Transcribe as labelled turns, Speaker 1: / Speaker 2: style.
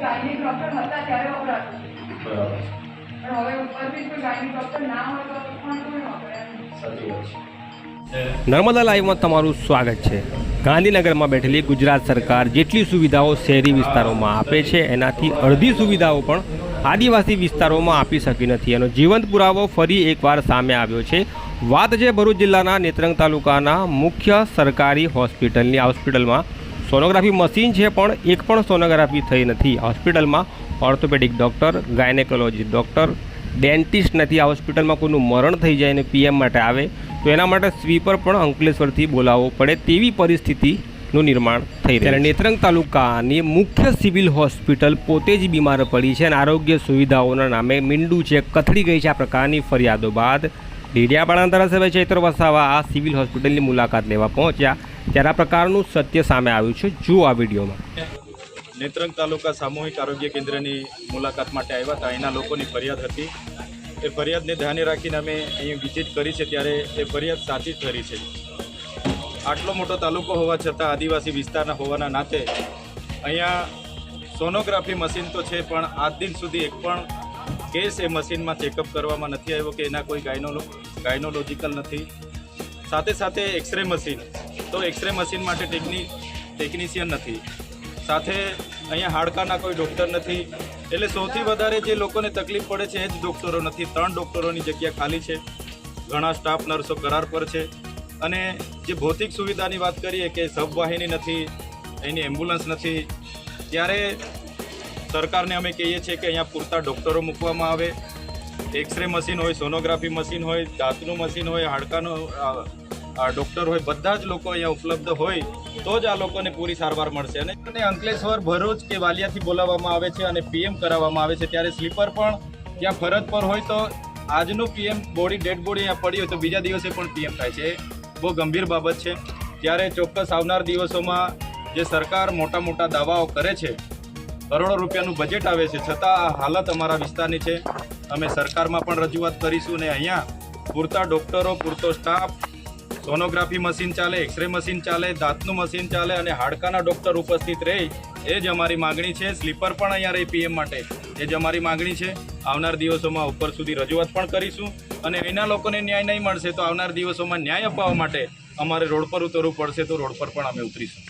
Speaker 1: Gynaec doctor હતા ત્યારે વપરાતું પણ હવે ઉપરથી કોઈ ગાયનિક ડોક્ટર ના હોય તો પણ કોઈ વાપરે
Speaker 2: નર્મદા લાઈવમાં તમારું સ્વાગત છે. ગાંધીનગરમાં બેઠેલી ગુજરાત સરકાર જેટલી સુવિધાઓ શહેરી વિસ્તારોમાં આપે છે એનાથી અડધી સુવિધાઓ પણ આદિવાસી વિસ્તારોમાં આપી શકી નથી. એનો જીવંત પુરાવો ફરી એકવાર સામે આવ્યો છે. વાત છે ભરૂચ જિલ્લાના નેત્રંગ તાલુકાના મુખ્ય સરકારી હોસ્પિટલની આ હોસ્પિટલમાં સોનોગ્રાફી મશીન છે, પણ એક પણ સોનોગ્રાફી થઈ નથી. હોસ્પિટલમાં orthopaedic doctor gynaecology doctor, dentist નથી. આ હોસ્પિટલમાં કોઈનું મરણ થઈ જાય અને પીએમ માટે આવે, તો એના માટે સ્વીપર પણ અંકલેશ્વરથી બોલાવવો પડે તેવી પરિસ્થિતિનું નિર્માણ થઈ છે. નેત્રંગ તાલુકાની મુખ્ય સિવિલ હોસ્પિટલ પોતે જ બીમાર પડી છે અને આરોગ્ય સુવિધાઓના નામે મીંડું છે, કથળી ગઈ છે. આ પ્રકારની ફરિયાદો બાદ ડેડિયાપાડા ધારાસભ્ય ચૈત્ર વસાવા આ સિવિલ હોસ્પિટલની મુલાકાત લેવા પહોંચ્યા. ત્યારે આ પ્રકારનું સત્ય સામે આવ્યું છે. જુઓ આ વિડીયોમાં.
Speaker 3: નેત્રંગ તાલુકા સામૂહિક આરોગ્ય કેન્દ્રની મુલાકાત માટે આવ્યા હતા. અહીંના લોકોની ફરિયાદ હતી. એ ફરિયાદને ધ્યાને રાખીને અમે અહીં વિઝિટ કરી છે ત્યારે એ ફરિયાદ સાચી જ ખરી છે. આટલો મોટો તાલુકો હોવા છતાં આદિવાસી વિસ્તારના હોવાના નાતે અહીંયા સોનોગ્રાફી મશીન તો છે, પણ આજ દિન સુધી એક પણ કેસ એ મશીનમાં ચેકઅપ કરવામાં નથી આવ્યો કે એના કોઈ ગાયનોલો ગાયનોલોજીકલ નથી. સાથે સાથે એક્સરે મશીન તો એક્સરે મશીન માટે ટેકની ટેકનિશિયન નથી. સાથે અહીંયા હાડકાના કોઈ ડૉક્ટર નથી. એટલે સૌથી વધારે જે લોકોને તકલીફ પડે છે એ જ ડૉક્ટરો નથી. ત્રણ ડૉક્ટરોની જગ્યા ખાલી છે. ઘણા સ્ટાફ નર્સો કરાર પર છે. અને જે ભૌતિક સુવિધાની વાત કરીએ કે સબવાહિની નથી, એની એમ્બ્યુલન્સ નથી, ત્યારે સરકારને અમે કહીએ છીએ કે અહીંયા પૂરતા ડૉક્ટરો મૂકવામાં આવે. એક્સરે મશીન હોય સોનોગ્રાફી મશીન હોય, દાંતનું મશીન હોય, હાડકાનું ડૉક્ટર હોય, બધા જ લોકો અહીંયા ઉપલબ્ધ હોય, તો જ આ લોકોને પૂરી સારવાર મળશે. અને અને અંકલેશ્વર ભરૂચ કે વાલિયાથી બોલાવવામાં આવે છે અને પીએમ કરાવવામાં આવે છે, ત્યારે સ્લીપર પણ ત્યાં ફરજ પર હોય તો આજનું પીએમ બોડી ડેડ બોડી અહીંયા પડી હોય તો બીજા દિવસે પણ પીએમ થાય છે. બહુ ગંભીર બાબત છે. ત્યારે ચોક્કસ આવનાર દિવસોમાં જે સરકાર મોટા મોટા દાવાઓ કરે છે, કરોડો રૂપિયાનું બજેટ આવે છે, છતાં આ હાલત અમારા વિસ્તારની છે. અમે સરકારમાં પણ રજૂઆત કરીશું ને અહીંયા પૂરતા ડૉક્ટરો પૂરતો સ્ટાફ સોનોગ્રાફી મશીન ચાલે, એક્સરે મશીન ચાલે, દાંતનું મશીન ચાલે અને હાડકાના ડૉક્ટર ઉપસ્થિત રહે એ જ અમારી માગણી છે. સ્લીપર પણ અહીંયા રહી પીએમ માટે. એ જ અમારી માગણી છે. આવનાર દિવસોમાં ઉપર સુધી રજૂઆત પણ કરીશું અને એના લોકોને ન્યાય નહીં મળશે તો આવનાર દિવસોમાં ન્યાય અપાવવા માટે અમારે રોડ પર ઉતરવું પડશે તો રોડ પર પણ અમે ઉતરીશું.